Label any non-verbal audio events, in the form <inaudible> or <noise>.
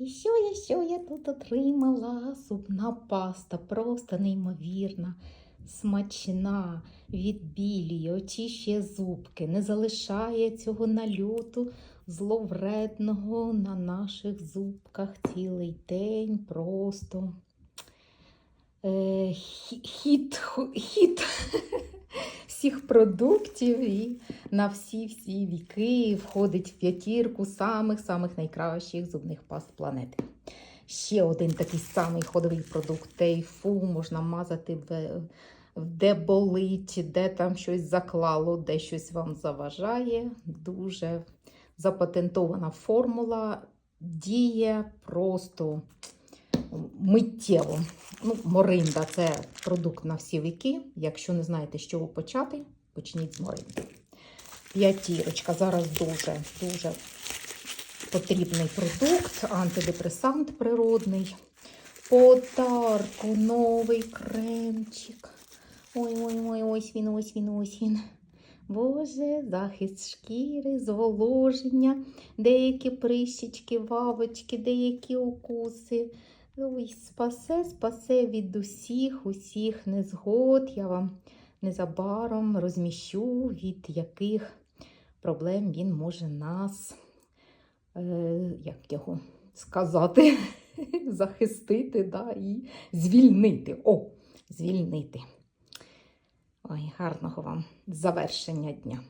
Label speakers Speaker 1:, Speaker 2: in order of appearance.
Speaker 1: І що я, що я тут отримала? Зубна паста, просто неймовірна, смачна, відбілює, очищує зубки, не залишає цього нальоту зловредного на наших зубках цілий день. Просто е, хі- хіт, хіт <laughs> всіх продуктів і на всі-всі віки входить в п'ятірку самих-самих найкращих зубних паст планети. Ще один такий самий ходовий продукт Тейфу можна мазати в, де болить, де там щось заклало, де щось вам заважає. Дуже запатентована формула діє просто миттєво. Ну, моринда це продукт на всі віки. Якщо не знаєте, з чого почати, почніть з моринди. П'ятірочка. Зараз дуже дуже потрібний продукт, антидепресант природний. Подарку, новий кремчик. Ой-ой-ой, ось він, ось він, ось він. Боже, захист шкіри, зволоження, деякі прищички, вавочки, деякі укуси. Ой, спасе, спасе від усіх, усіх незгод. Я вам незабаром розміщу, від яких проблем він може нас, е, як його сказати, <laughs> захистити да, і звільнити. О, звільнити. Ой, гарного вам завершення дня.